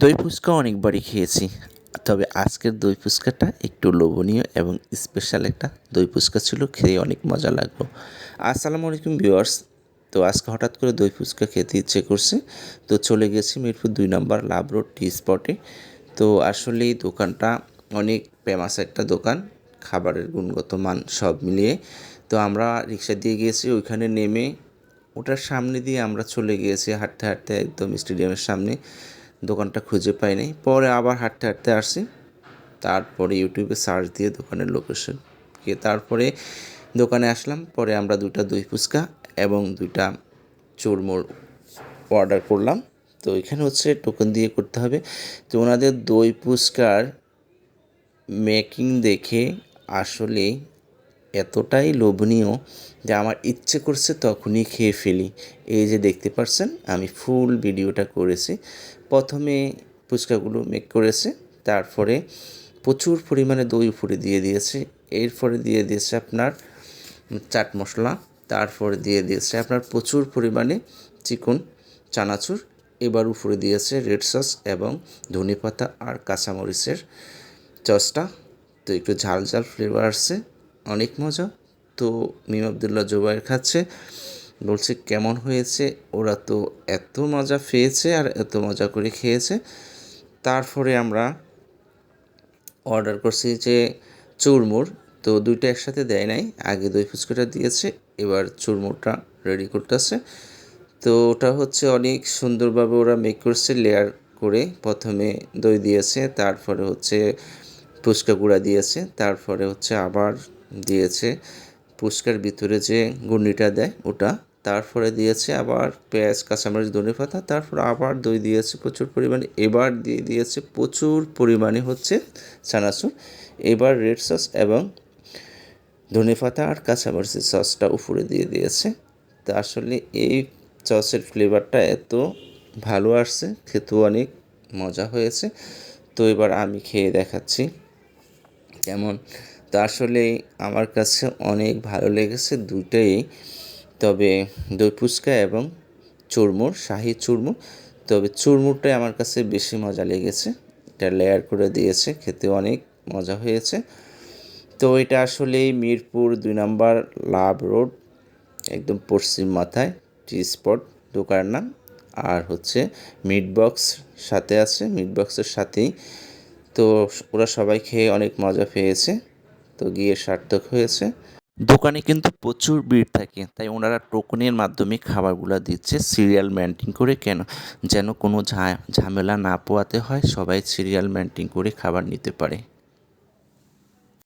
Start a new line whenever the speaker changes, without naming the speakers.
দই ফুচকা অনেকবারই খেয়েছি। তবে আজকের দই ফুচকাটা একটু লোভনীয় এবং স্পেশাল একটা দই ফুচকা ছিল, খেয়ে অনেক মজা লাগল। আসসালামু আলাইকুম ভিউয়ার্স। তো আজকে হঠাৎ করে দই ফুচকা খেতে ইচ্ছে করছে। তো চলে গেছি মিরপুর দুই নম্বর লাভ রোড টি স্পটে। তো আসলে এই দোকানটা অনেক ফেমাস একটা দোকান, খাবারের গুণগত মান সব মিলিয়ে। তো আমরা রিক্সা দিয়ে গিয়েছি ওইখানে নেমে ওটার সামনে দিয়ে আমরা চলে গিয়েছি হাঁটতে হাঁটতে একদম স্টেডিয়ামের সামনে। দোকানটা খুঁজে পাই নাই। পরে আবার হাঁটতে হাঁটতে আসি তারপরে ইউটিউবে সার্চ দিয়ে দোকানের লোকেশন গিয়ে তারপরে দোকানে আসলাম। পরে আমরা দুইটা দই ফুচকা এবং দুইটা চুরমুর অর্ডার করলাম। তো এখানে হচ্ছে টোকেন দিয়ে করতে হবে। তো ওনাদের দই ফুচকার মেকিং দেখে আসলে এতটাই লোভনীয় যে আমার ইচ্ছে করছে তখনই খেয়ে ফেলি। এই যে দেখতে পাচ্ছেন আমি ফুল ভিডিওটা করেছি। প্রথমে ফুচকাগুলো মেক করেছে, তারপরে প্রচুর পরিমাণে দই উপরে দিয়ে দিয়েছে। এরপরে দিয়ে দিয়েছে আপনার চাট মশলা, তারপরে দিয়ে দিয়েছে আপনার প্রচুর পরিমাণে চিকন চানাচুর, এবার উপরে দিয়েছে রেড সস এবং ধনে পাতা আর কাঁচামরিচের চসটা। তো একটু ঝাল ঝাল ফ্লেভার আসছে। অনেক মজা। তো মিম আবদুল্লাহ জোবাইর খাচ্ছে। বলছে, কেমন হয়েছে? ওরা তো এত মজা পেয়েছে আর এত মজা করে খেয়েছে। তারপরে আমরা অর্ডার করছি যে চুরমুর। তো দুইটা একসাথে দেয় নাই, আগে দই ফুচকাটা দিয়েছে, এবার চুরমুরটা রেডি করতেছে। তো ওটা হচ্ছে অনেক সুন্দরভাবে ওরা মেক করছে লেয়ার করে। প্রথমে দই দিয়েছে, তারপরে হচ্ছে ফুচকা গুঁড়া দিয়েছে, তারপরে হচ্ছে আবার দিয়েছে। ফুচকার ভিতরে যে গুন্ডিটা দেয় ওটা, তারপরে দিয়েছে আবার পেঁয়াজ, কাঁচামরিচ, ধনে পাতা, তারপর আবার দই দিয়েছে প্রচুর পরিমাণে, এবার দিয়ে দিয়েছে প্রচুর পরিমাণে হচ্ছে চানাচুর। এবার রেড সস এবং ধনে পাতা আর কাঁচামরিচের সসটা উপরে দিয়ে দিয়েছে। তা আসলে এই সসের ফ্লেভারটা এত ভালো আসছে, খেতেও অনেক মজা হয়েছে। তো এবার আমি খেয়ে দেখাচ্ছি কেমন তো আসলে আমার কাছে অনেক ভালো লেগেছে দুটোই তবে দই ফুচকা এবং চুরমুর, শাহি চুরমুর। তবে চুরমুরটাই আমার কাছে বেশি মজা লেগেছে। এটা লেয়ার করে দিয়েছে, খেতে অনেক মজা হয়েছে। তো এটা আসলে মিরপুর দুই নম্বর লাভ রোড, একদম পশ্চিম মাথায় টি স্পট দোকানের নাম আর হচ্ছে মিট বক্স সাথে আছে মিট বক্সের সাথেই। তো ওরা সবাই খেয়ে অনেক মজা পেয়েছে। তো গিয়ে সার্থক হয়েছে। দোকানে কিন্তু প্রচুর ভিড় থাকে, তাই ওনারা টোকনের মাধ্যমে খাবারগুলো দিচ্ছে, সিরিয়াল মেনটেন করে কেন? যেন কোনো ঝামেলা না পোয়াতে হয়, সবাই সিরিয়াল মেনটেন করে খাবার নিতে পারে।